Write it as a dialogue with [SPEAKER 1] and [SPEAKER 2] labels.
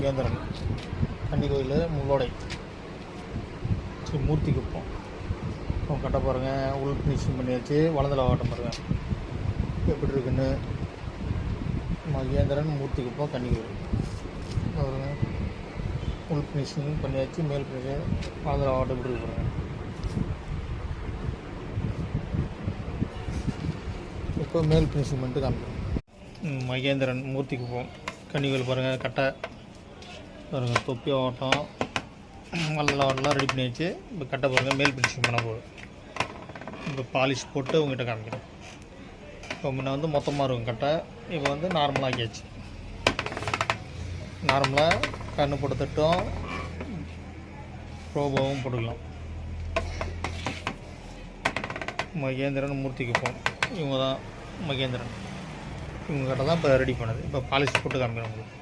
[SPEAKER 1] மகேந்திரன் கன்னி கோயில் முள்ளோடை. ஸ்ரீ மூர்த்தி குப்பம் இப்போ கட்ட பாருங்கள் உள் ஃபினிஷிங் பண்ணியாச்சு வலதில் ஆட்டம் பாருங்கள் எப்படி இருக்குன்னு? மகேந்திரன் மூர்த்தி குப்பம் கன்னி கோயில் பாருங்க. உள் ஃபினிஷிங் பண்ணியாச்சு மேல் ஃபினிஷிங் வலதில் ஆட்டம் எப்படி இருக்கு பாருங்கள் இப்போ மேல் ஃபினிஷிங் பண்ணிட்டு காமிக்கிறோம். மகேந்திரன் மூர்த்தி குப்பம் கன்னிகள் பாருங்கள் கட்டை. பாருங்கள் தொப்பி ஓட்டம் நல்லா ஓட்டலாம் ரெடி பண்ணி வச்சு இப்போ கட்டை பாருங்கள் மேல் ஃபினிஷிங் பண்ண போகுது இப்போ பாலிஷ் போட்டு உங்ககிட்ட காமிக்கிறேன். இப்போ முன்ன வந்து மொத்தமாக இருக்கும் கட்டை. இப்போ வந்து நார்மலாக ஆக்கியாச்சு. நார்மலாக கண்ணு போட்டு தட்டும். ரோபோவும் போட்டுக்கலாம். மகேந்திரன் மூர்த்திக்கு போகும் இவங்க தான் மகேந்திரன். இவங்க கிட்ட தான் இப்போ ரெடி பண்ணுது. இப்போ பாலிஷ் போட்டு காமிக்கிறேன் உங்களுக்கு.